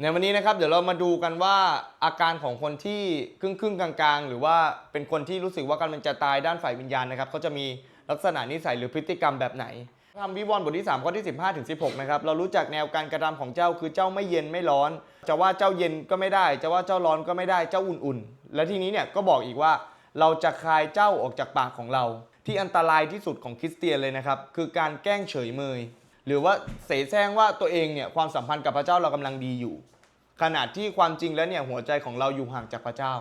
ในวันนี้นะครับเดี๋ยวเรามาดูกันว่าอาการของคนที่ครึ่งครึ่งๆกลางๆ หรือว่าเป็นคนที่รู้สึกว่ากำลังจะตายด้านฝ่ายวิญญาณนะครับเขาจะมีลักษณะนิสัยหรือพฤติกรรมแบบไหนทำวิวรณ์บทที่3ข้อที่15ถึง16นะครับเรารู้จักแนวการกระทำของเจ้าคือเจ้าไม่เย็นไม่ร้อน จะว่าเจ้าเย็นก็ไม่ได้ จะว่าเจ้าร้อนก็ไม่ได้เจ้าอุ่นๆ และทีนี้เนี่ยก็บอกอีกว่า เราจะคายเจ้าออกจากปากของเรา ที่อันตรายที่สุดของคริสเตียนเลยนะครับคือการแกล้งเฉยเมย หรือว่าเสแสร้งว่าตัวเองเนี่ยความสัมพันธ์กับพระเจ้าเรากำลังดีอยู่ขณะที่ความจริงแล้วเนี่ยหัวใจของเราอยู่ห่างจากพระเจ้า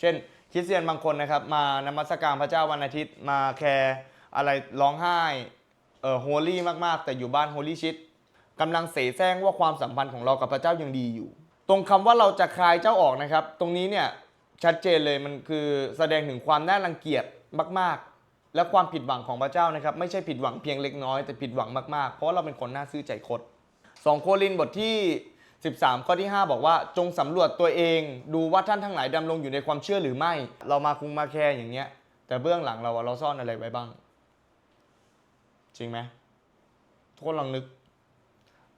เช่นคริสเตียนบางคนนะครับมานมัสการพระเจ้าวันอาทิตย์ มาแคร์อะไรร้องไห้เออโฮลี่มากๆ แต่อยู่บ้านโฮลี่ชิดกำลังเสแสร้งว่าความสัมพันธ์ของเรากับพระเจ้ายังดีอยู่ ตรงคำว่าเราจะคลายเจ้าออกนะครับ ตรงนี้เนี่ยชัดเจนเลยมันคือแสดงถึงความน่ารังเกียจมากๆ และความผิดหวังของพระเจ้านะครับไม่ใช่ผิดหวังเพียงเล็กน้อยแต่ผิดหวังมากๆ เพราะาเราเป็นคนน่าซื่อใจคด2โครินธ์บทที่ 13 ข้อที่ 5 บอกว่าจงสำรวจตัวเอง ดูว่าท่านทั้งหลายดำรงอยู่ในความเชื่อหรือไม่ เรามาคุงมาแคร์อย่างเงี้ย แต่เบื้องหลังเราเราซ่อนอะไรไว้บ้าง จริงไหมทุกคนลองนึก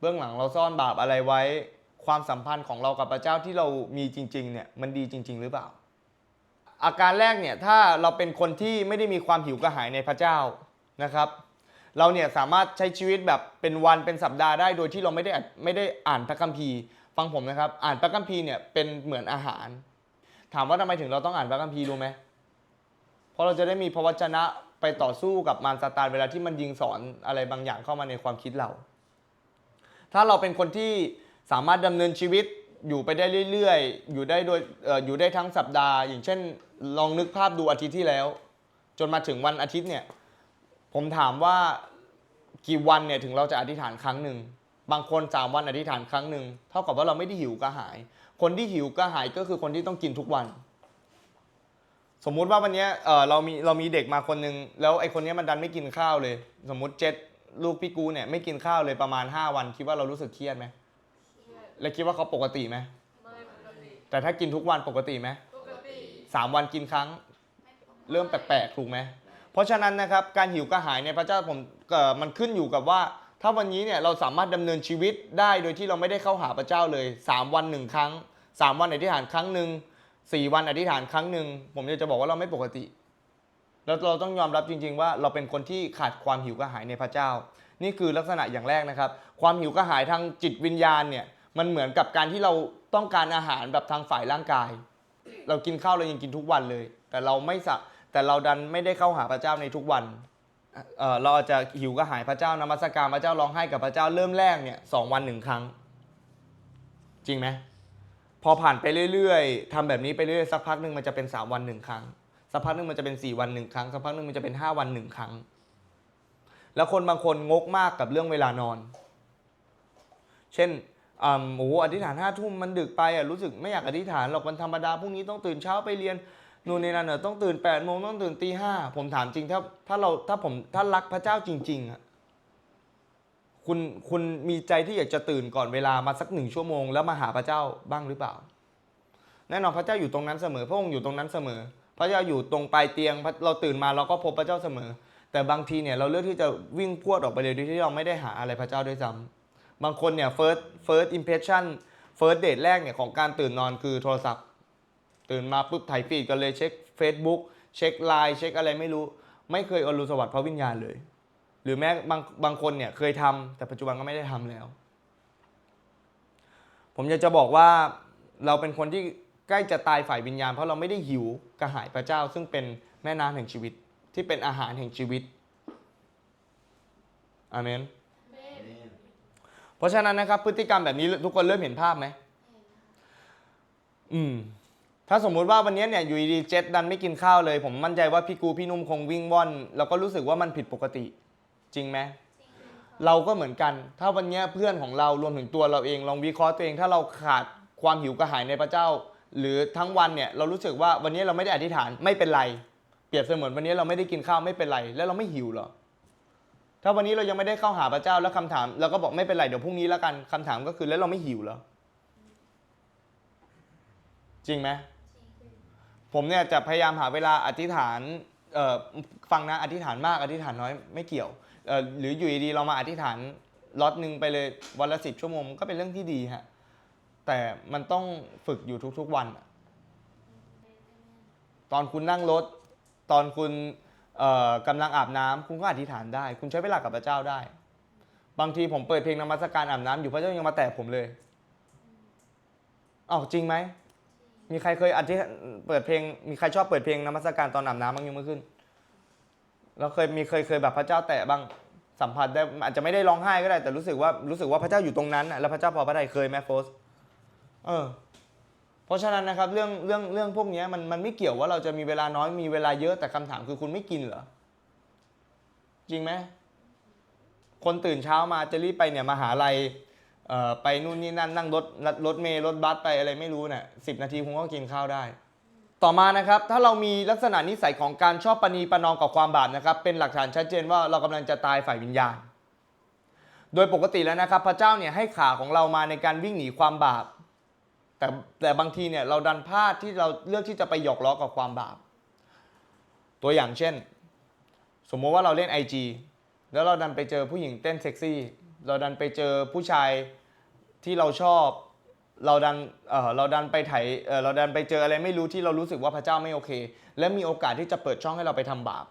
เบื้องหลังเราซ่อนบาปอะไรไว้ ความสัมพันธ์ของเรากับพระเจ้าที่เรามีจริง ๆ เนี่ยมันดีจริง ๆ หรือเปล่า อาการแรกเนี่ยถ้าเราเป็นคนที่ไม่ได้มีความหิวกระหายในพระเจ้านะครับ เราเนี่ยสามารถใช้ชีวิตแบบเป็นวันเป็นสัปดาห์ได้โดยที่เราไม่ได้ไม่ได้อ่านพระคัมภีร์ ฟังผมนะครับ อ่านพระคัมภีร์เนี่ยเป็นเหมือนอาหาร ถามว่าทำไมถึงเราต้องอ่านพระคัมภีร์รู้ไหมเพราะเราจะได้มีพระวจนะไปต่อสู้กับมารซาตานเวลาที่มันยิงสอนอะไรบางอย่างเข้ามาในความคิดเรา ถ้าเราเป็นคนที่สามารถดำเนินชีวิตอยู่ไปได้เรื่อยๆ อยู่ได้โดยอยู่ได้ทั้งสัปดาห์ อย่างเช่น ลองนึกภาพดูอาทิตย์ที่แล้ว จนมาถึงวันอาทิตย์เนี่ย ผมถามว่ากี่วันเนี่ยถึงเราจะอธิษฐานครั้งหนึ่งบางคนสามวันอธิษฐานครั้งหนึ่งเท่ากับว่าเราไม่ได้หิวกระหาย คนที่หิวกระหายก็คือคนที่ต้องกินทุกวัน สมมุติว่าวันเนี้ยเออเรามีเรามีเด็กมาคนหนึงแล้วไอ้คนเนี้ยมันดันไม่กินข้าวเลย สมมุติเจ็ดลูกพี่กูเนี่ยไม่กินข้าวเลยประมาณ 5 วันคิดว่าเรารู้สึกเครียดไหมแล้วคิดว่าเขาปกติไหมไม่ปกติแต่ถ้ากินทุกวันปกติไหม ปกติสามวันกินครั้ง เริ่มแปลกๆถูกไหมเพราะฉะนั้นนะครับการหิวกระหายในพระเจ้าผมมันขึ้นอยู่กับว่า ถ้าวันนี้เนี่ยเราสามารถดำเนินชีวิตได้โดยที่เราไม่ได้เข้าหาพระเจ้าเลย 3 วันหนึ่งครั้ง 3 วันอธิษฐานครั้งหนึ่ง4วันอธิษฐานครั้งหนึ่งผมจะบอกว่าเราไม่ปกติแล้วเราต้องยอมรับจริง ๆ ว่าเราเป็นคนที่ขาดความหิวกระหายในพระเจ้า นี่คือลักษณะอย่างแรกนะครับ ความหิวกระหายทางจิตวิญญาณเนี่ยมันเหมือนกับการที่เราต้องการอาหารแบบทางฝ่ายร่างกาย เรากินข้าวเรายังกินทุกวันเลย แต่เราไม่สะแต่เราดันไม่ได้เข้าหาพระเจ้าในทุกวันเอ่อเราอาจจะหิวกระหายพระเจ้านมัสการพระเจ้าร้องไห้กับพระเจ้าเริ่มแรกเนี่ยสองวันหนึ่งครั้ง จริงไหมพอผ่านไปเรื่อยๆทำแบบนี้ไปเรื่อยสักพักหนึ่งมันจะเป็นสามวันหนึ่งครั้งสักพักหนึ่งมันจะเป็นสี่วันหนึ่งครั้งสักพักหนึ่งมันจะเป็นห้าวันหนึ่งครั้ง แล้วคนบางคนงกมากกับเรื่องเวลานอน เช่น อ่าโอ้อธิษฐานห้าทุ่มมันดึกไปอะรู้สึกไม่อยากอธิษฐานหรอกวันธรรมดาพรุ่งนี้ต้องตื่นเช้าไปเรียนนู่นนี่นั่นเนอะต้องตื่น8ปดโมงต้องตื่นตีห้าผมถามจริงถ้าถ้าเราถ้าผมถ้ารักพระเจ้าจริงๆอะคุณคุณมีใจที่อยากจะตื่นก่อนเวลามาสักหนึ่งชั่วโมงแล้วมาหาพระเจ้าบ้างหรือเปล่า แน่นอนพระเจ้าอยู่ตรงนั้นเสมอ พระองค์อยู่ตรงนั้นเสมอ พระเจ้าอยู่ตรงปลายเตียง เราตื่นมาเราก็พบพระเจ้าเสมอ แต่บางทีเนี่ยเราเลือกที่จะวิ่งพวดออกไปเลยโดยที่เราไม่ได้หาอะไรพระเจ้าด้วยซ้ำ บางคนเนี่ย first first impression first date แรกเนี่ยของการตื่นนอนคือโทรศัพท์ ตื่นมาปุ๊บถ่ายฟีดกันเลยเช็ค Facebook เช็คไลน์เช็คอะไรไม่รู้ ไม่เคยอรุณสวัสดิ์พระวิญญาณเลย หรือแม้บางบางคนเนี่ยเคยทำแต่ปัจจุบันก็ไม่ได้ทำแล้ว ผมอยากจะบอกว่าเราเป็นคนที่ใกล้จะตายฝ่ายวิญญาณ เพราะเราไม่ได้หิวกระหายพระเจ้า ซึ่งเป็นแม่น้ำแห่งชีวิตที่เป็นอาหารแห่งชีวิตอาเมน เพราะฉะนั้นนะครับพฤติกรรมแบบนี้ทุกคนเริ่มเห็นภาพไหมอืม ถ้าสมมุติว่าวันนี้เนี่ยอยู่ดีๆเจ็ดดันไม่กินข้าวเลย ผมมั่นใจว่าพี่กูพี่นุ่มคงวิ่งว่อน แล้วก็รู้สึกว่ามันผิดปกติ จริงไหมเราก็เหมือนกัน ถ้าวันนี้เพื่อนของเรารวมถึงตัวเราเองลองวิเคราะห์ตัวเองถ้าเราขาดความหิวกระหายในพระเจ้า หรือทั้งวันเนี่ยเรารู้สึกว่าวันนี้เราไม่ได้อธิษฐานไม่เป็นไร เปรียบเสมือนวันนี้เราไม่ได้กินข้าวไม่เป็นไร แล้วเราไม่หิวเหรอ ถ้าวันนี้เรายังไม่ได้เข้าหาพระเจ้าแล้วคำถามเราก็บอกไม่เป็นไรเดี๋ยวพรุ่งนี้แล้วกันคำถามก็คือแล้วเราไม่หิวเหรอจริงไหมผมเนี่ยจะพยายามหาเวลาอธิษฐานเอ่อฟังนะอธิษฐานมากอธิษฐานน้อยไม่เกี่ยวหรืออยู่ดีๆเรามาอธิษฐานล็อตหนึ่งไปเลยวันละสิบชั่วโมงก็เป็นเรื่องที่ดีฮะแต่มันต้องฝึกอยู่ทุกๆวัน ตอนคุณนั่งรถ ตอนคุณ กำลังอาบน้ำคุณก็อธิษฐานได้ คุณใช้เวลากับพระเจ้าได้ บางทีผมเปิดเพลงนมัสการอาบน้ำอยู่พระเจ้ายังมาแตะผมเลยอ้าวจริงไหมมีใครเคยอธิษฐานเปิดเพลง มีใครชอบเปิดเพลงนมัสการตอนอาบน้ำบ้างยังไม่ขึ้นเราเคยมีเคยเคยแบบพระเจ้าแตะบ้างสัมผัสได้อาจจะไม่ได้ร้องไห้ก็ได้แต่รู้สึกว่ารู้สึกว่าพระเจ้าอยู่ตรงนั้นแล้วพระเจ้าพอพระทัยเคยไหมโฟสเออ เพราะฉะนั้นนะครับเรื่องเรื่องเรื่องพวกนี้มันมันไม่เกี่ยวว่าเราจะมีเวลาน้อยมีเวลาเยอะแต่คำถามคือคุณไม่กินเหรอจริงไหมคนตื่นเช้ามาจะรีบไปเนี่ยมหาลัยไปนู่นนี่นั่นนั่งรถรถเมล์รถบัสไปอะไรไม่รู้เนี่ยสิบนาทีคุณก็กินข้าวได้ ต่อมานะครับ ถ้าเรามีลักษณะนิสัยของการชอบปณีประนอมกับความบาปนะครับ เป็นหลักฐานชัดเจนว่าเรากำลังจะตายฝ่ายวิญญาณ โดยปกติแล้วนะครับ พระเจ้าเนี่ยให้ขาของเรามาในการวิ่งหนีความบาป แต่แต่บางทีเนี่ยเราดันพลาดที่เราเลือกที่จะไปหยอกล้อกับความบาป ตัวอย่างเช่น สมมติว่าเราเล่น IG แล้วเราดันไปเจอผู้หญิงเต้นเซ็กซี่ เราดันไปเจอผู้ชายที่เราชอบ เราดันเออเราดันไปไถเออเราดันไปเจออะไรไม่รู้ที่เรารู้สึกว่าพระเจ้าไม่โอเค และมีโอกาสที่จะเปิดช่องให้เราไปทำบาป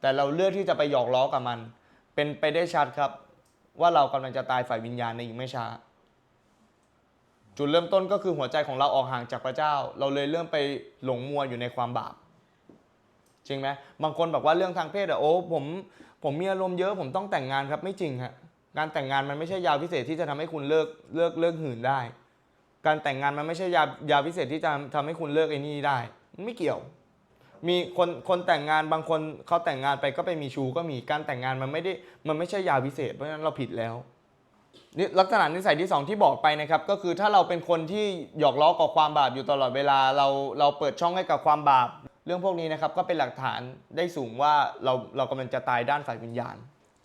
แต่เราเลือกที่จะไปหยอกล้อกับมัน เป็นไปได้ชัดครับ ว่าเรากำลังจะตายฝ่ายวิญญาณในอีกไม่ช้า จุดเริ่มต้นก็คือหัวใจของเราออกห่างจากพระเจ้า เราเลยเริ่มไปหลงมัวอยู่ในความบาป จริงไหมบางคนบอกว่าเรื่องทางเพศอะโอ้ผมผมมีอารมณ์เยอะผมต้องแต่งงานครับไม่จริงฮะการแต่งงานมันไม่ใช่ยาพิเศษที่จะทำให้คุณเลิกเลิกเลิกหื่นได้ การแต่งงานมันไม่ใช่ยายาพิเศษที่จะทำให้คุณเลิกไอ้นี่ได้มันไม่เกี่ยว มีคนคนแต่งงานบางคนเขาแต่งงานไปก็ไปมีชูก็มีการแต่งงานมันไม่ได้มันไม่ใช่ยาพิเศษเพราะฉะนั้นเราผิดแล้ว นี่ลักษณะนิสัยที่สองที่บอกไปนะครับก็คือถ้าเราเป็นคนที่หยอกล้อกับความบาปอยู่ตลอดเวลาเราเราเปิดช่องให้กับความบาป เรื่องพวกนี้นะครับก็เป็นหลักฐานได้สูงว่าเราเรากำลังจะตายด้านฝ่ายวิญญาณ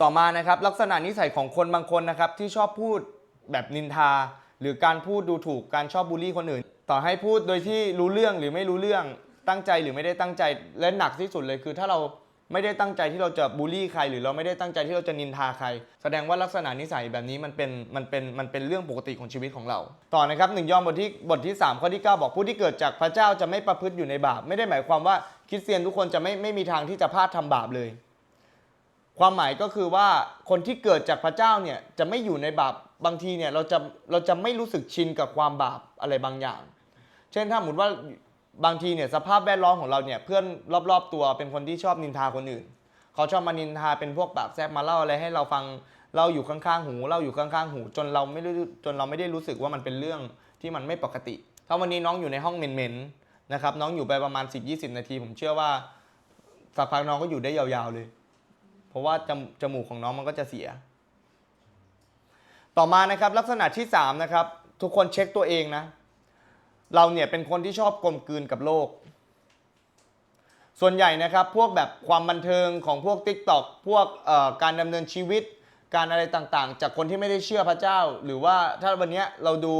ต่อมานะครับลักษณะนิสัยของคนบางคนนะครับที่ชอบพูดแบบนินทา หรือการพูดดูถูกการชอบบูลลี่คนอื่น ต่อให้พูดโดยที่รู้เรื่องหรือไม่รู้เรื่องตั้งใจหรือไม่ได้ตั้งใจและหนักที่สุดเลยคือถ้าเรา ไม่ได้ตั้งใจที่เราจะบูลลี่ใคร หรือเราไม่ได้ตั้งใจที่เราจะนินทาใคร แสดงว่าลักษณะนิสัยแบบนี้มันเป็นมันเป็นมันเป็นเรื่องปกติของชีวิตของเรา ต่อนะครับหนึ่งยอห์นบทที่บทที่ 3 ข้อที่ 9 บอกผู้ที่เกิดจากพระเจ้าจะไม่ประพฤติอยู่ในบาป ไม่ได้หมายความว่าคริสเตียนทุกคนจะไม่ไม่มีทางที่จะพลาดทำบาปเลย ความหมายก็คือว่าคนที่เกิดจากพระเจ้าเนี่ยจะไม่อยู่ในบาปบางทีเนี่ยเราจะเราจะไม่รู้สึกชินกับความบาปอะไรบางอย่าง เช่นถ้าสมมติว่า บางทีเนี่ยสภาพแวดล้อมของเราเนี่ยเพื่อนรอบๆตัวเป็นคนที่ชอบนินทาคนอื่น เขาชอบมานินทาเป็นพวกปากแซบมาเล่าอะไรให้เราฟังเล่าอยู่ข้างๆหูเล่าอยู่ข้างๆหู จนเราไม่ได้จนเราไม่ได้รู้สึกว่ามันเป็นเรื่องที่มันไม่ปกติ ถ้าวันนี้น้องอยู่ในห้องเหม็นๆนะครับน้องอยู่ไปประมาณ 10-20 นาที ผมเชื่อว่าสักพักน้องก็อยู่ได้ยาวๆเลย เพราะว่าจมจมูกของน้องมันก็จะเสีย ต่อมานะครับลักษณะที่3นะครับทุกคนเช็คตัวเองนะ เราเนี่ยเป็นคนที่ชอบกลมกลืนกับโลก ส่วนใหญ่นะครับพวกแบบความบันเทิงของพวก Tik t o อกพวกการดำเนินชีวิต การอะไรต่างๆ จากคนที่ไม่ได้เชื่อพระเจ้า หรือว่าถ้าวันนี้เราดู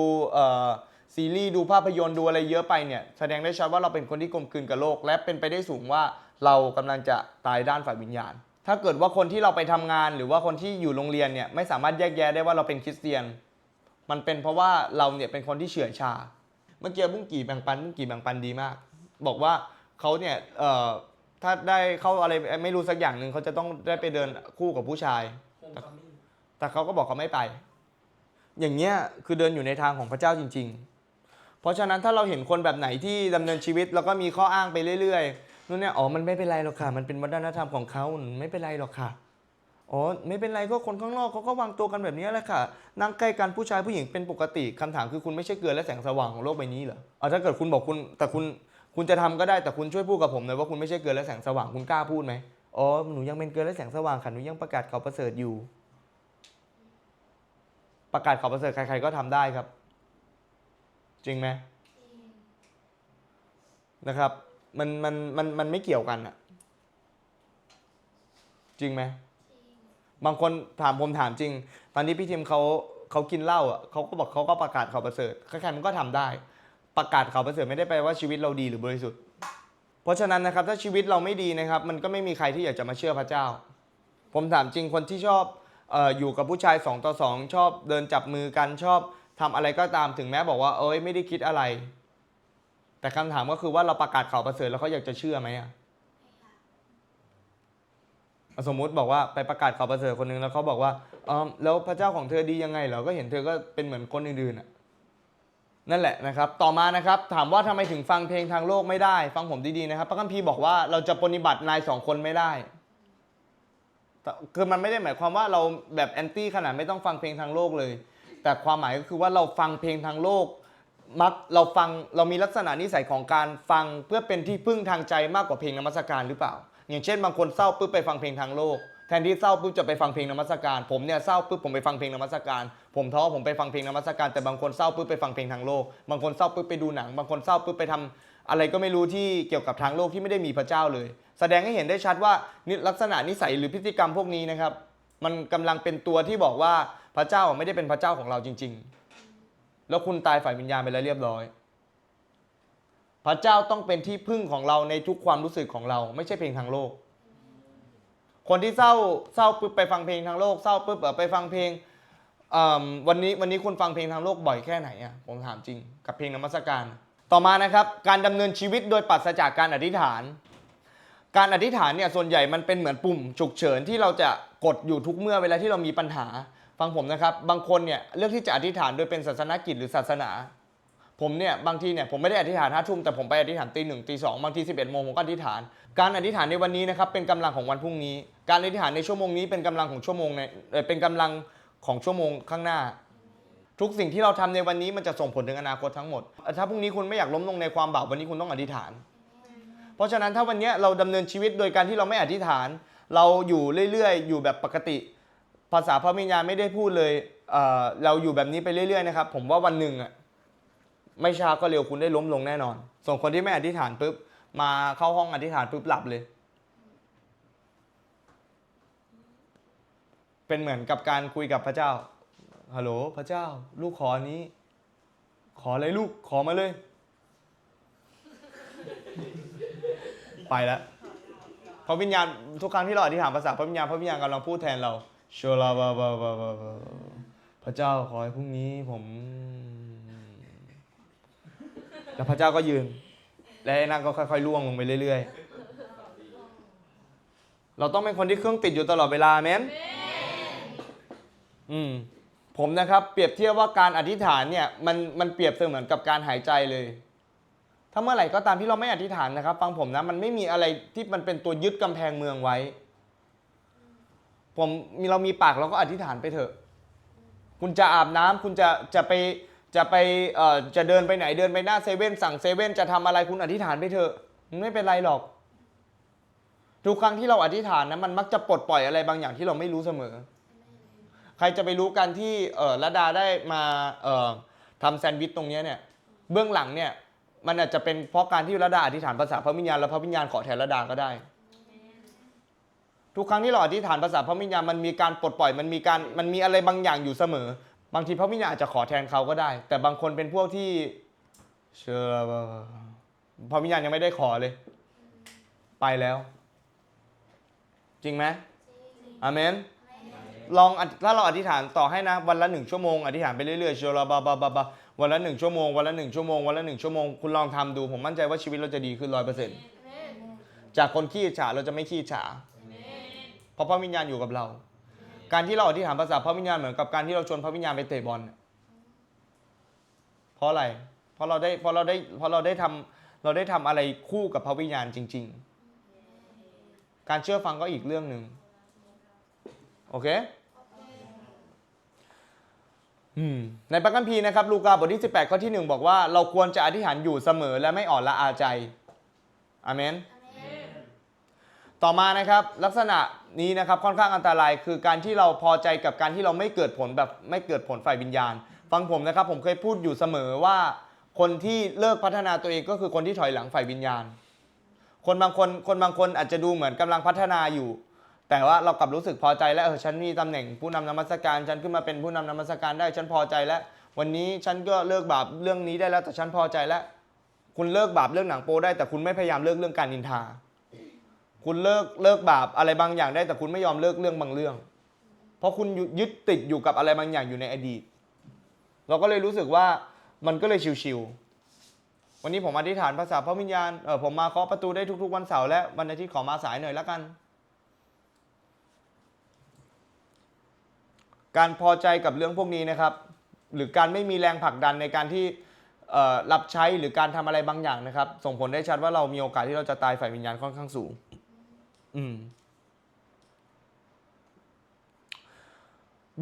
ซีรีส์ดูภาพยนตร์ดูอะไรเยอะไปเนี่ยแสดงได้ชัดว่าเราเป็นคนที่กลมกลืนกับโลก และเป็นไปได้สูงว่าเรากำลังจะตายด้านฝ่ายวิญญาณ ถ้าเกิดว่าคนที่เราไปทำงาน หรือว่าคนที่อยู่โรงเรียนเนี่ยไม่สามารถแยกแยะได้ว่าเราเป็นคริสเตียน มันเป็นเพราะว่าเราเนี่ยเป็นคนที่เฉื่อยชา เมื่อกี้บุ้งกี่แบ่งปันบุ้งกี่แบ่งปันดีมาก บอกว่าเขาเนี่ยเอ่อถ้าได้เข้าอะไรไม่รู้สักอย่างหนึ่งเขาจะต้องได้ไปเดินคู่กับผู้ชาย แต่เขาก็บอกเขาไม่ไป อย่างเงี้ยคือเดินอยู่ในทางของพระเจ้าจริง ๆ เพราะฉะนั้นถ้าเราเห็นคนแบบไหนที่ดำเนินชีวิต แล้วก็มีข้ออ้างไปเรื่อยๆนู่นเนี่ยอ๋อมันไม่เป็นไรหรอกค่ะ มันเป็นวัฒนธรรมของเขาไม่เป็นไรหรอกค่ะ อ๋อไม่เป็นไรก็คนข้างนอกเขาก็วางตัวกันแบบนี้แหละค่ะ นั่งใกล้กันผู้ชายผู้หญิงเป็นปกติคำถามคือคุณไม่ใช่เกลือและแสงสว่างของโลกใบนี้เหรอเอาถ้าเกิดคุณบอกคุณแต่คุณคุณจะทำก็ได้แต่คุณช่วยพูดกับผมหน่อยว่าคุณไม่ใช่เกลือและแสงสว่างคุณกล้าพูดไหมอ๋อหนูยังเป็นเกลือและแสงสว่างค่ะหนูยังประกาศข่าวประเสริฐอยู่ ประกาศข่าวประเสริฐใคร ๆก็ทำได้ครับ จริงไหมนะครับ มันมันมันมันไม่เกี่ยวกันอะจริงไหม บางคนถามผมถามจริง ตอนนี้พี่ทิมเขาเขากินเหล้าอะเขาก็บอกเขาก็ประกาศข่าวประเสริฐใครๆมันก็ทำได้ ประกาศข่าวประเสริฐไม่ได้แปลว่าชีวิตเราดีหรือบริสุทธิ์ เพราะฉะนั้นนะครับถ้าชีวิตเราไม่ดีนะครับ มันก็ไม่มีใครที่อยากจะมาเชื่อพระเจ้า ผมถามจริงคนที่ชอบอออยู่กับผู้ชาย2ต่อ2ชอบเดินจับมือกันชอบทำอะไรก็ตามถึงแม้บอกว่าเอ้ยไม่ได้คิดอะไร แต่คำถามก็คือว่าเราประกาศข่าวประเสริฐแล้วเขาอยากจะเชื่อไหมอะ สมมุติบอกว่าไปประกาศข่าวประเสริฐคนหนึงแล้วเขาบอกว่าเออแล้วพระเจ้าของเธอดียังไงเหรอก็เห็นเธอก็เป็นเหมือนคนอื่นๆอะนั่นแหละนะครับ ต่อมานะครับถามว่าทำไมถึงฟังเพลงทางโลกไม่ได้ ฟังผมดีๆนะครับพระคัมภีร์บอกว่าเราจะปฏิบัตินายสองคนไม่ได้แต่คือมันไม่ได้หมายความว่าเราแบบแอนตี้ขนาดไม่ต้องฟังเพลงทางโลกเลย แต่ความหมายก็คือว่าเราฟังเพลงทางโลก มักเราฟังเรามีลักษณะนิสัยของการฟังเพื่อเป็นที่พึ่งทางใจมากกว่าเพลงนมัสการหรือเปล่า อย่างเช่นบางคนเศร้าปุ๊บไปฟังเพลงทางโลก แทนที่เศร้าปุ๊บจะไปฟังเพลงนมัสการ ผมเนี่ยเศร้าปุ๊บผมไปฟังเพลงนมัสการ ผมท้อผมไปฟังเพลงนมัสการ แต่บางคนเศร้าปุ๊บไปฟังเพลงทางโลก บางคนเศร้าปุ๊บไปดูหนัง บางคนเศร้าปุ๊บไปทำอะไรก็ไม่รู้ที่เกี่ยวกับทางโลกที่ไม่ได้มีพระเจ้าเลย แสดงให้เห็นได้ชัดว่านิลักษณะนิสัยหรือพฤติกรรมพวกนี้นะครับ มันกำลังเป็นตัวที่บอกว่าพระเจ้าไม่ได้เป็นพระเจ้าของเราจริง ๆ แล้วคุณตายฝ่ายวิญญาณไปแล้วเรียบร้อย พระเจ้าต้องเป็นที่พึ่งของเราในทุกความรู้สึกของเรา ไม่ใช่เพลงทางโลก คนที่เศร้าเศร้าปุ๊บไปฟังเพลงทางโลกเศร้าปุ๊บไปฟังเพลงวันนี้วันนี้คุณฟังเพลงทางโลกบ่อยแค่ไหนอะผมถามจริง กับเพลงนมัสการ ต่อมานะครับ การดำเนินชีวิตโดยปราศจากการอธิษฐาน การอธิษฐานเนี่ยส่วนใหญ่มันเป็นเหมือนปุ่มฉุกเฉินที่เราจะกดอยู่ทุกเมื่อเวลาที่เรามีปัญหา ฟังผมนะครับ บางคนเนี่ยเลือกที่จะอธิษฐานโดยเป็นศาสนกิจหรือศาสนา ผมเนี่ยบางทีเนี่ยผมไม่ได้อธิษฐานห้าทุ่มแต่ผมไปอธิษฐานตีหนึ่งตีสองบางทีสิบเอ็ดโมงผมก็อธิษฐาน การอธิษฐานในวันนี้นะครับเป็นกำลังของวันพรุ่งนี้ การอธิษฐานในชั่วโมงนี้เป็นกำลังของชั่วโมงในเอ่อเป็นกำลังของชั่วโมงข้างหน้า ทุกสิ่งที่เราทำในวันนี้มันจะส่งผลถึงอนาคตทั้งหมด ถ้าพรุ่งนี้คุณไม่อยากล้มลงในความบาปวันนี้คุณต้องอธิษฐาน เพราะฉะนั้นถ้าวันนี้เราดำเนินชีวิตโดยการที่เราไม่อธิษฐาน เราอยู่เรื่อยๆ อยู่แบบปกติ ภาษาพระวิญญาณไม่ได้พูดเลยเเราอยู่แบบนี้ไปเรื่อยๆนะครับผมว่าวันหนึ่งอะ ไม่ช้าก็เร็วคุณได้ล้มลงแน่นอน ส่วนคนที่ไม่อธิษฐานปุ๊บมาเข้าห้องอธิษฐานปุ๊บหลับเลย เป็นเหมือนกับการคุยกับพระเจ้า ฮัลโหลพระเจ้า ลูกขออันนี้ ขออะไรลูกขอมาเลย ไปแล้วพระวิญญาณทุกครั้งที่เราอธิษฐานภาษาพระวิญญาณพระวิญญาณกำลังพูดแทนเราโชลาบาบาบาบาบาพระเจ้าขอให้พรุ่งนี้ผม แล้วพระเจ้าก็ยืน และไอ้นั่นก็ค่อยๆล่วงลงไปเรื่อยๆ เราต้องเป็นคนที่เครื่องติดอยู่ตลอดเวลาแมนอืมผมนะครับเปรียบเทียบว่าการอธิษฐานเนี่ยมันมันเปรียบเสมือนกับการหายใจเลย ถ้าเมื่อไหร่ก็ตามที่เราไม่อธิษฐานนะครับ ฟังผมนะมันไม่มีอะไรที่มันเป็นตัวยึดกำแพงเมืองไว้ ผมมีเรามีปากเราก็อธิษฐานไปเถอะ คุณจะอาบน้ำคุณจะจะไป จะไปเอ่อจะเดินไปไหนเดินไปหน้าเซเว่นสั่งเซเว่นจะทำอะไรคุณอธิษฐานไปเถอะมันไม่เป็นไรหรอก ทุกครั้งที่เราอธิษฐานนะมันมักจะปลดปล่อยอะไรบางอย่างที่เราไม่รู้เสมอ ใครจะไปรู้กันที่เออระดาได้มาเอ่อทำแซนด์วิชตรงเนี้ยเนี่ยเบื้องหลังเนี่ยมันอาจจะเป็นเพราะการที่ระดาอธิษฐานภาษาพระวิญญาณแล้วพระวิญญาณขอแทนระดาก็ได้ ทุกครั้งที่เราอธิษฐานภาษาพระวิญญาณมันมีการปลดปล่อยมันมีการมันมีอะไรบางอย่างอยู่เสมอ บางทีพระวิญญาณอาจจะขอแทนเขาก็ได้ แต่บางคนเป็นพวกที่เชื่อว่าพระวิญญาณยังไม่ได้ขอเลย ไปแล้ว จริงไหมอาเมนลองอธิถ้าเราอธิษฐานต่อให้นะวันละหนึ่งชั่วโมงอธิษฐานไปเรื่อยๆชัวร์บาบาบาบาวันละหนึ่งชั่วโมงวันละหนึ่งชั่วโมงวันละหนึ่งชั่วโมงคุณลองทำดูผมมั่นใจว่าชีวิตเราจะดีขึ้นร้อยเปอร์เซ็นต์จากคนขี้อิจฉาเราจะไม่ขี้อิจฉาเพราะพระวิญญาณอยู่กับเรา การที่เราอธิษฐานภาษาพระวิญญาณเหมือนกับการที่เราชวนพระวิญญาณไปเตะบอลเพราะอะไร เพราะเราได้เพราะเราได้เพราะเราได้ทำเราได้ทำอะไรคู่กับพระวิญญาณจริง ๆ การเชื่อฟังก็อีกเรื่องหนึ่งโอเคอืมในพระคัมภีร์นะครับลูกาบทที่ 18 ข้อที่ 1 บอกว่าเราควรจะอธิษฐานอยู่เสมอและไม่อ่อนละอาใจอาเมน ต่อมานะครับลักษณะนี้นะครับค่อนข้างอันตราย คือการที่เราพอใจกับการที่เราไม่เกิดผลแบบไม่เกิดผลฝ่ายวิญญาณ ฟังผมนะครับผมเคยพูดอยู่เสมอว่า คนที่เลิกพัฒนาตัวเองก็คือคนที่ถอยหลังฝ่ายวิญญาณ คนบางคนคนบางคนอาจจะดูเหมือนกำลังพัฒนาอยู่ แต่ว่าเรากลับรู้สึกพอใจแล้วเออฉันมีตำแหน่งผู้นำนมัสการ ฉันขึ้นมาเป็นผู้นำนมัสการได้ฉันพอใจแล้ว วันนี้ฉันก็เลิกบาปเรื่องนี้ได้แล้วแต่ฉันพอใจแล้ว คุณเลิกบาปเรื่องหนังโปได้แต่คุณไม่พยายามเลิกเรื่องการนินทา คุณเลิกเลิกบาปอะไรบางอย่างได้ แต่คุณไม่ยอมเลิกเรื่องบางเรื่อง เพราะคุณยึดติดอยู่กับอะไรบางอย่างอยู่ในอดีต เราก็เลยรู้สึกว่ามันก็เลยชิวๆวันนี้ผมอธิษฐานภาษาพระวิญญาณเออผมมาเคาะประตูได้ทุก ๆ วันเสาร์และวันอาทิตย์ขอมาสายหน่อยแล้วกัน การพอใจกับเรื่องพวกนี้นะครับ หรือการไม่มีแรงผลักดันในการที่รับใช้หรือการทำอะไรบางอย่างนะครับ ส่งผลได้ชัดว่าเรามีโอกาสที่เราจะตายฝ่ายวิญญาณค่อนข้างสูง อืม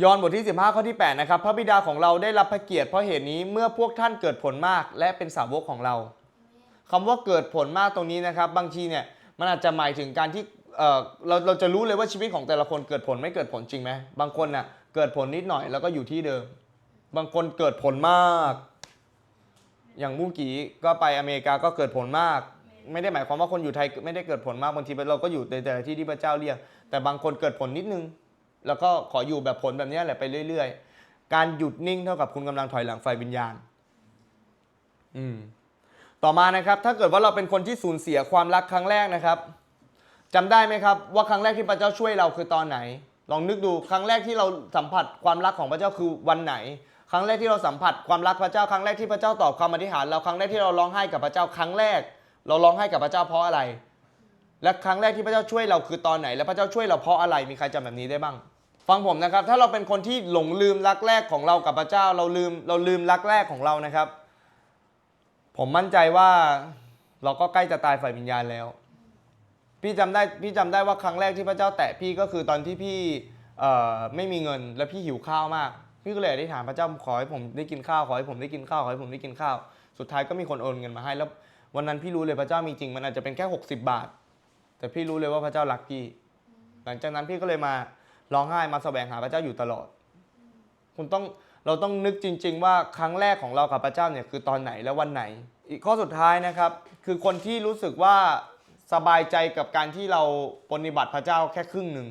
ยอห์นบทที่ 15 ข้อที่ 8 นะครับ พระบิดาของเราได้รับพระเกียรติเพราะเหตุนี้เมื่อพวกท่านเกิดผลมากและเป็นสาวกของเราคำว่าเกิดผลมากตรงนี้นะครับ บางทีเนี่ยมันอาจจะหมายถึงการที่เออเราเราจะรู้เลยว่าชีวิตของแต่ละคนเกิดผลไม่เกิดผลจริงไหมบางคนน่ะเกิดผลนิดหน่อยแล้วก็อยู่ที่เดิม บางคนเกิดผลมาก อย่างมุ้งกีก็ไปอเมริกาก็เกิดผลมาก ไม่ได้หมายความว่าคนอยู่ไทยไม่ได้เกิดผลมากบางทีเราก็อยู่ในแต่ละที่ที่พระเจ้าเรียก แต่บางคนเกิดผลนิดนึง แล้วก็ขออยู่แบบผลแบบนี้แหละไปเรื่อย ๆ การหยุดนิ่งเท่ากับคุณกำลังถอยหลังไฟวิญญาณ อืมต่อมานะครับ ถ้าเกิดว่าเราเป็นคนที่สูญเสียความรักครั้งแรกนะครับจำได้ไหมครับ ว่าครั้งแรกที่พระเจ้าช่วยเราคือตอนไหน ลองนึกดูครั้งแรกที่เราสัมผัสความรักของพระเจ้าคือวันไหน ครั้งแรกที่เราสัมผัสความรักพระเจ้า ครั้งแรกที่พระเจ้าตอบคำอธิษฐานเราครั้งแรกที่เราร้องไห้กับพระเจ้าครั้งแรก เราร้องไห้กับพระเจ้าเพราะอะไร และครั้งแรกที่พระเจ้าช่วยเราคือตอนไหน และพระเจ้าช่วยเราเพราะอะไร มีใครจำแบบนี้ได้บ้าง ฟังผมนะครับ ถ้าเราเป็นคนที่หลงลืมรักแรกของเรากับพระเจ้า เราลืม เราลืมรักแรกของเรานะครับ ผมมั่นใจว่าเราก็ใกล้จะตายฝ่ายวิญญาณแล้ว พี่จำได้พี่จำได้ว่าครั้งแรกที่พระเจ้าแตะพี่ก็คือตอนที่พี่ไม่มีเงินและพี่หิวข้าวมาก พี่ก็เลยอธิษฐานพระเจ้าขอให้ผมได้กินข้าวขอให้ผมได้กินข้าวขอให้ผมได้กินข้าว สุดท้ายก็มีคนโอนเงินมาให้แล้ว วันนั้นพี่รู้เลยพระเจ้ามีจริง มันอาจจะเป็นแค่ 60 บาท แต่พี่รู้เลยว่าพระเจ้ารักพี่ หลังจากนั้นพี่ก็เลยมาร้องไห้มาแสวงหาพระเจ้าอยู่ตลอด คุณต้องเราต้องนึกจริง ๆ ว่าครั้งแรกของเรากับพระเจ้าเนี่ยคือตอนไหนและวันไหน อีกข้อสุดท้ายนะครับ คือคนที่รู้สึกว่าสบายใจกับการที่เราปฏิบัติพระเจ้าแค่ครึ่งหนึ่ง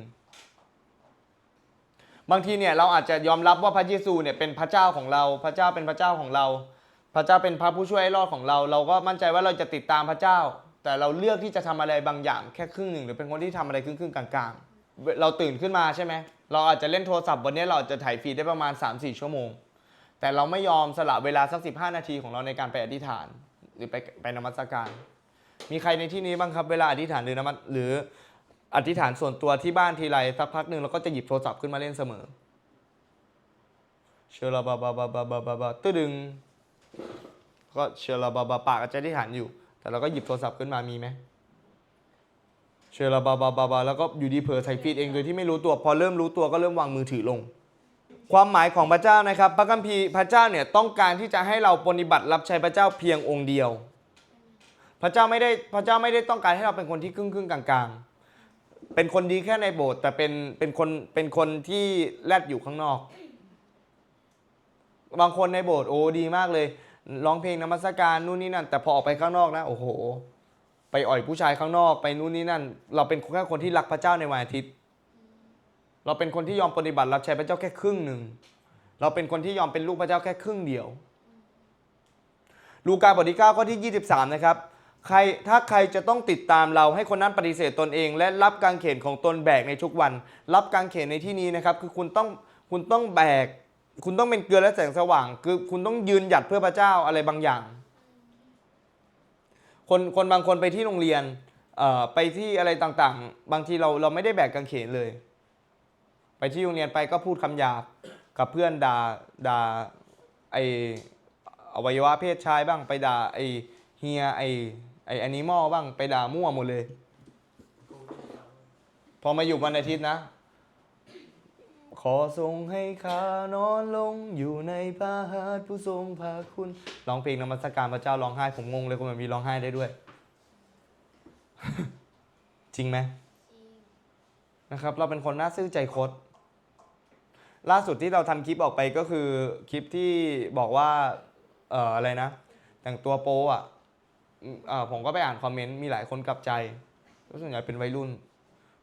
บางทีเนี่ยเราอาจจะยอมรับว่าพระเยซูเนี่ยเป็นพระเจ้าของเรา พระเจ้าเป็นพระเจ้าของเรา พระเจ้าเป็นพระผู้ช่วยให้รอดของเรา เราก็มั่นใจว่าเราจะติดตามพระเจ้า แต่เราเลือกที่จะทำอะไรบางอย่างแค่ครึ่งหนึ่งหรือเป็นคนที่ทำอะไรครึ่งๆกลางๆ เราตื่นขึ้นมาใช่ไหมเราอาจจะเล่นโทรศัพท์วันนี้เราจะถ่ายฟีดได้ประมาณ 3-4 ชั่วโมง แต่เราไม่ยอมสละเวลาสัก 15 นาทีของเราในการไปอธิษฐาน หรือไปไปนมัสการ มีใครในที่นี้บ้างครับเวลาอธิษฐานหรือนมัสหรืออธิษฐานส่วนตัวที่บ้านทีไรสักพักหนึ่งเราก็จะหยิบโทรศัพท์ขึ้นมาเล่นเสมอเชลาบาบาบาบาบาบาบาตึ้ดึง ก็เชลาบาบาปากอาจจะอธิษฐานอยู่ แต่เราก็หยิบโทรศัพท์ขึ้นมามีไหมเชลาบาบาบาบาแล้วก็อยู่ดีเผลอใส่ฟีดเองโดยที่ไม่รู้ตัวพอเริ่มรู้ตัวก็เริ่มวางมือถือลง ความหมายของพระเจ้านะครับ พระคัมภีร์พระเจ้าเนี่ยต้องการที่จะให้เราปฏิบัติรับใช้พระเจ้าเพียงองค์เดียว พระเจ้าไม่ได้พระเจ้าไม่ได้ต้องการให้เราเป็นคนที่ครึ่งครึ่งๆกลางๆเป็นคนดีแค่ในโบสถ์แต่เป็นเป็นคนเป็นคนที่แลดอยู่ข้างนอก บางคนในโบสถ์โอ้ดีมากเลยร้องเพลงนมัสการนู่นนี่นั่น แต่พอออกไปข้างนอกนะโอ้โห ไปอ่อยผู้ชายข้างนอกไปนู่นนี่นั่น เราเป็นแค่คนที่รักพระเจ้าในวันอาทิตย์ เราเป็นคนที่ยอมปฏิบัติรับใช้พระเจ้าแค่ครึ่งหนึ่งเราเป็นคนที่ยอมเป็นลูกพระเจ้าแค่ครึ่งเดียว ลูกาบทที่9ข้อที่ 23 นะครับใครถ้าใครจะต้องติดตามเราให้คนนั้นปฏิเสธตนเอง และรับการเขนของตนแบกในทุกวัน รับการเขนในที่นี้นะครับ คือคุณต้องคุณต้องแบก คุณต้องเป็นเกลือและแสงสว่าง คือคุณต้องยืนหยัดเพื่อพระเจ้าอะไรบางอย่าง คนคนบางคนไปที่โรงเรียนไปที่อะไรต่างๆ บางทีเราเราไม่ได้แบกกางเขนเลย ไปที่โรงเรียนไปก็พูดคำหยาบกับเพื่อนด่าด่าไออวัยวะเพศชายบ้างไปด่าไอเฮียไอไอแอนิมอลบ้างไปด่ามั่วหมดเลย พอมาอยู่วันอาทิตย์นะ ขอทรงให้ข้านอนลงอยู่ในพระหัตถ์ผู้ทรงพระคุณร้องเพลงนมัสการพระเจ้าร้องไห้ผมงงเลยคนแบบมีร้องไห้ได้ด้วย จริงไหมนะครับ เราเป็นคนน่าซื่อใจคดล่าสุดที่เราทำคลิปออกไปก็คือคลิปที่บอกว่าเอ่ออะไรนะ แต่งตัวโปอะเอ่อผมก็ไปอ่านคอมเมนต์มีหลายคนกลับใจก็ส่วนใหญ่เป็นวัยรุ่น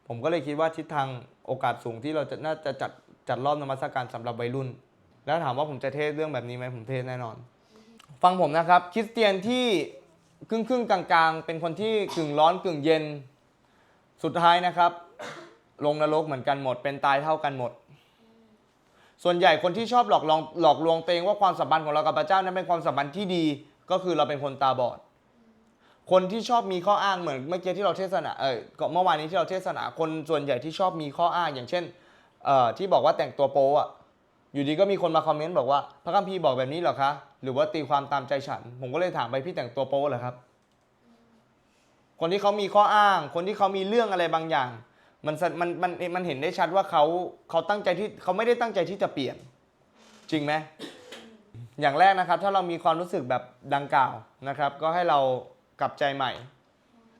ผมก็เลยคิดว่าทิศทางโอกาสสูงที่เราจะน่าจะจัด จัดรอบนมัสการสำหรับวัยรุ่น แล้วถามว่าผมจะเทศเรื่องแบบนี้ไหมผมเทศแน่นอน ฟังผมนะครับ คริสเตียนที่ครึ่งครึ่งๆกลางๆ เป็นคนที่กึ่งร้อนกึ่งเย็น สุดท้ายนะครับ ลงนรกเหมือนกันหมด เป็นตายเท่ากันหมด ส่วนใหญ่คนที่ชอบหลอกลวงหลอกลวงตัวเองว่าความสัมพันธ์ของเรากับพระเจ้านั้นเป็นความสัมพันธ์ที่ดี ก็คือเราเป็นคนตาบอดคนที่ชอบมีข้ออ้างเหมือนเมื่อกี้ที่เราเทศนา เออเมื่อวานนี้ที่เราเทศนา คนส่วนใหญ่ที่ชอบมีข้ออ้าง อย่างเช่น เอ่อที่บอกว่าแต่งตัวโป๊อะอยู่ดีก็มีคนมาคอมเมนต์บอกว่า พระคัมภีร์บอกแบบนี้เหรอคะหรือว่าตีความตามใจฉัน ผมก็เลยถามไปพี่แต่งตัวโป๊เหรอครับ คนที่เขามีข้ออ้าง คนที่เขามีเรื่องอะไรบางอย่าง มันสมันมันมันเห็นได้ชัดว่าเขาเขาตั้งใจที่เขาไม่ได้ตั้งใจที่จะเปลี่ยน จริงไหมอย่างแรกนะครับ ถ้าเรามีความรู้สึกแบบดังกล่าวนะครับ ก็ให้เรากลับใจใหม่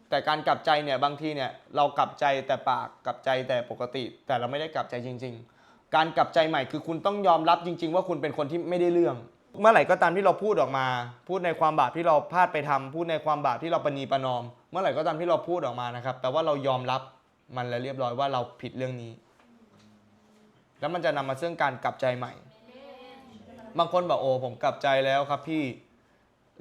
แต่การกลับใจเนี่ยบางทีเนี่ยเรากลับใจแต่ปากกลับใจแต่ปกติ แต่เราไม่ได้กลับใจจริง ๆ การกลับใจใหม่คือคุณต้องยอมรับจริง ๆ ว่าคุณเป็นคนที่ไม่ได้เรื่อง เมื่อไหร่ก็ตามที่เราพูดออกมา พูดในความบาปที่เราพลาดไปทำพูดในความบาปที่เราประนีประนอม เมื่อไหร่ก็ตามที่เราพูดออกมานะครับแต่ว่าเรายอมรับมันแล้วเรียบร้อยว่าเราผิดเรื่องนี้ แล้วมันจะนำมาซึ่งการกลับใจใหม่ บางคนบอกโอ้ผมกลับใจแล้วครับพี่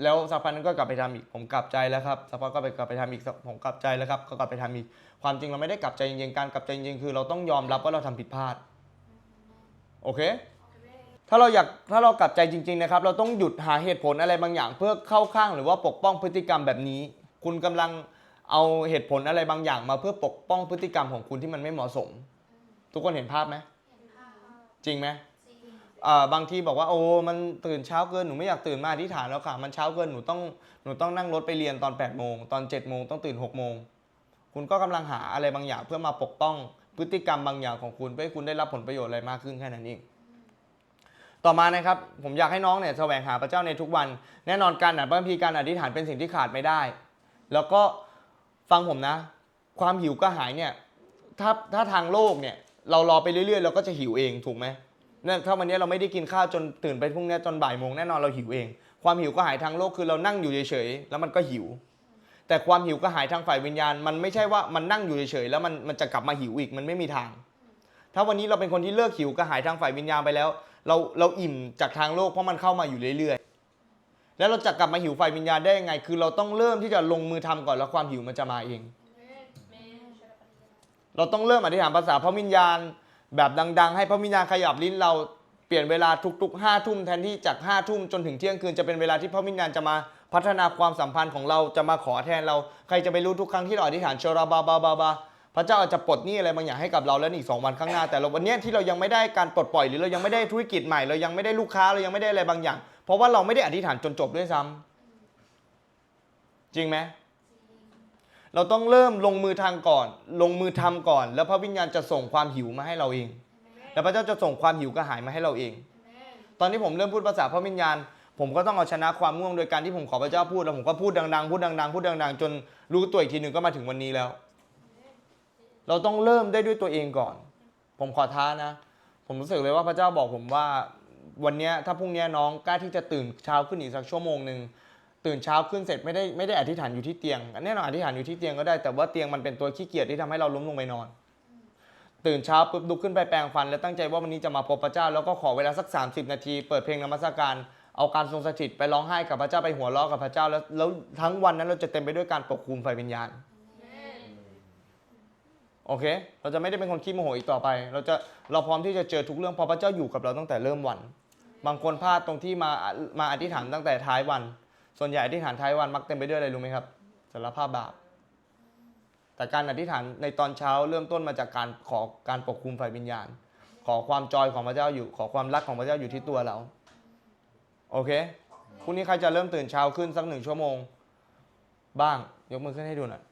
แล้วสักพักนึงก็กลับไปทำอีกผมกลับใจแล้วครับสักพักก็ไปกลับไปทำอีกผมกลับใจแล้วครับก็กลับไปทำอีกความจริงเราไม่ได้กลับใจจริงๆการกลับใจจริงๆคือเราต้องยอมรับว่าเราทำผิดพลาดโอเค ถ้าเราอยากถ้าเรากลับใจจริง ๆนะครับ เราต้องหยุดหาเหตุผลอะไรบางอย่าง เพื่อเข้าข้างหรือว่าปกป้องพฤติกรรมแบบนี้ คุณกำลังเอาเหตุผลอะไรบางอย่าง มาเพื่อปกป้องพฤติกรรมของคุณที่มันไม่เหมาะสม ทุกคนเห็นภาพไหมจริงไหม บางทีบอกว่าโอ้มันตื่นเช้าเกินหนูไม่อยากตื่นมาอธิษฐานแล้วค่ะ มันเช้าเกินหนูต้องหนูต้องนั่งรถไปเรียนตอน8ปดโมงตอน7จ็ดโมงต้องตื่น6กโมงคุณก็กำลังหาอะไรบางอย่างเพื่อมาปกป้องพฤติกรรมบางอย่างของคุณเพื่อให้คุณได้รับผลประโยชน์อะไรมากขึ้นแค่นั้นเองต่อมานะครับผมอยากให้น้องเนี่ยแสวงหาพระเจ้าในทุกวัน แน่นอนการอ่านพระคัมภีร์การอธิษฐานเป็นสิ่งที่ขาดไม่ได้ แล้วก็ฟังผมนะ ความหิวกระหายเนี่ยถ้าถ้าทางโลกเนี่ยเรารอไปเรื่อยๆ เราก็จะหิวเองถูกไหม เนี่ยถ้าวันนี้เราไม่ได้กินข้าวจนตื่นไปพรุ่งนี้จนบ่ายโมงแน่นอนเราหิวเอง ความหิวก็หายทางโลกคือเรานั่งอยู่เฉยๆแล้วมันก็หิว แต่ความหิวก็หายทางฝ่ายวิญญาณ มันไม่ใช่ว่ามันนั่งอยู่เฉยๆแล้วมันมันจะกลับมาหิวอีกมันไม่มีทาง ถ้าวันนี้เราเป็นคนที่เลิกหิวก็หายทางฝ่ายวิญญาณไปแล้ว เราเราอิ่มจากทางโลกเพราะมันเข้ามาอยู่เรื่อยๆ แล้วเราจะกลับมาหิวฝ่ายวิญญาณได้ยังไง คือเราต้องเริ่มที่จะลงมือทำก่อนแล้วความหิวมันจะมาเอง เราต้องเริ่มอธิษฐานภาษาพระวิญญาณ แบบดัง ๆ ให้พระวิญญาณขยับลิ้นเราเปลี่ยนเวลาทุกๆห้าทุ่มแทนที่จากห้าทุ่มจนถึงเที่ยงคืนจะเป็นเวลาที่พระวิญญาณจะมาพัฒนาความสัมพันธ์ของเราจะมาขอแทนเราใครจะไปรู้ทุกครั้งที่เราอธิษฐานเชราบาบาบาบาพระเจ้าอาจจะปลดหนี้อะไรบางอย่างให้กับเราแล้วอีกสองวันข้างหน้าแต่เราวันนี้ที่เรายังไม่ได้การปลดปล่อยหรือเรายังไม่ได้ธุรกิจใหม่เรายังไม่ได้ลูกค้าเรายังไม่ได้อะไรบางอย่าง เพราะว่าเราไม่ได้อธิษฐานจนจบด้วยซ้ำจริงไหม เราต้องเริ่มลงมือทางก่อน ลงมือทำก่อน แล้วพระวิญญาณจะส่งความหิวมาให้เราเอง แล้วพระเจ้าจะส่งความหิวกระหายมาให้เราเอง ตอนที่ผมเริ่มพูดภาษาพระวิญญาณ ผมก็ต้องเอาชนะความง่วงโดยการที่ผมขอพระเจ้าพูดแล้วผมก็พูดดังๆพูดดังๆพูดดังๆ จนรู้ตัวอีกทีหนึ่งก็มาถึงวันนี้แล้ว เราต้องเริ่มได้ด้วยตัวเองก่อน ผมขอท้านะ ผมรู้สึกเลยว่าพระเจ้าบอกผมว่าวันเนี้ยถ้าพรุ่งเนี้ยน้องกล้าที่จะตื่นเช้าขึ้นอีกสักชั่วโมงหนึ่ง ตื่นเช้าขึ้นเสร็จไม่ได้ไม่ได้อธิษฐานอยู่ที่เตียงแน่นอนอธิษฐานอยู่ที่เตียงก็ได้แต่ว่าเตียงมันเป็นตัวขี้เกียจที่ทำให้เราล้มลงไปนอน ตื่นเช้าปุ๊บลุกขึ้นไปแปรงฟัน แล้วตั้งใจว่าวันนี้จะมาพบพระเจ้า แล้วก็ขอเวลาสัก 30 นาที เปิดเพลงนมัสการเอาการทรงสถิตไปร้องไห้กับพระเจ้าไปหัวเราะกับพระเจ้าแล้วแล้วทั้งวันนั้นเราจะเต็มไปด้วยการปกคุมไฟวิญญาณโอเค เราจะไม่ได้เป็นคนขี้โมโหอีกต่อไป เราจะเราพร้อมที่จะเจอทุกเรื่องเพราะพระเจ้าอยู่กับเราตั้งแต่เริ่มวัน บางคนพลาดตรงที่มามาอธิษฐานตั้งแต่ท้ายวัน ส่วนใหญ่อธิษฐานท้ายวันมักเต็มไปด้วยอะไรรู้ไหมครับสารภาพบาป แต่การอธิษฐานในตอนเช้าเริ่มต้นมาจากการขอการปกคุมฝ่ายวิญญาณ ขอความจอยของพระเจ้าอยู่ ขอความรักของพระเจ้าอยู่ที่ตัวเรา โอเคพรุ่งนี้ใครจะเริ่มตื่นเช้าขึ้นสักหนึ่งชั่วโมง บ้าง ยกมือขึ้นให้ดูหน่อย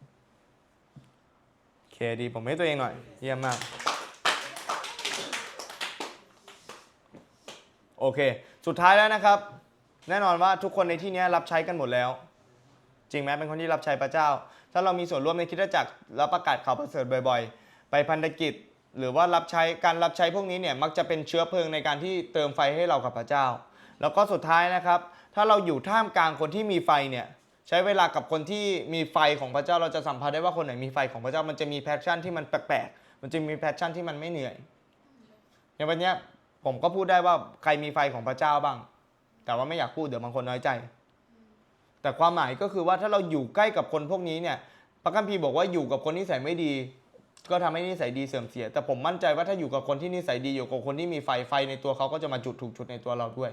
โอเคดีผมให้ตัวเองหน่อย เยี่ยมมาก โอเค สุดท้ายแล้วนะครับ แน่นอนว่าทุกคนในที่นี้รับใช้กันหมดแล้ว จริงไหมเป็นคนที่รับใช้พระเจ้า ถ้าเรามีส่วนร่วมในคิดจักรแล้วประกาศข่าวประเสริฐบ่อย ๆ ไปพันธกิจ หรือว่ารับใช้การรับใช้พวกนี้เนี่ยมักจะเป็นเชื้อเพลิงในการที่เติมไฟให้เรากับพระเจ้า แล้วก็สุดท้ายนะครับ ถ้าเราอยู่ท่ามกลางคนที่มีไฟเนี่ยใช้เวลากับคนที่มีไฟของพระเจ้าเราจะสัมผัสได้ว่าคนไหนมีไฟของพระเจ้ามันจะมีแพชชั่นที่มันแปลกๆมันจะมีแพชชั่นที่มันไม่เหนื่อยอย่างวันนี้ผมก็พูดได้ว่าใครมีไฟของพระเจ้าบ้าง แต่ว่าไม่อยากพูดเดี๋ยวบางคนน้อยใจ แต่ความหมายก็คือว่าถ้าเราอยู่ใกล้กับคนพวกนี้เนี่ยพระคัมภีร์บอกว่าอยู่กับคนที่ใส่ไม่ดี ก็ทำให้นิสัยดีเสื่อมเสีย แต่ผมมั่นใจว่าถ้าอยู่กับคนที่นิสัยดีอยู่กับคนที่มีไฟไฟในตัวเขาก็จะมาจุดถูกจุดในตัวเราด้วย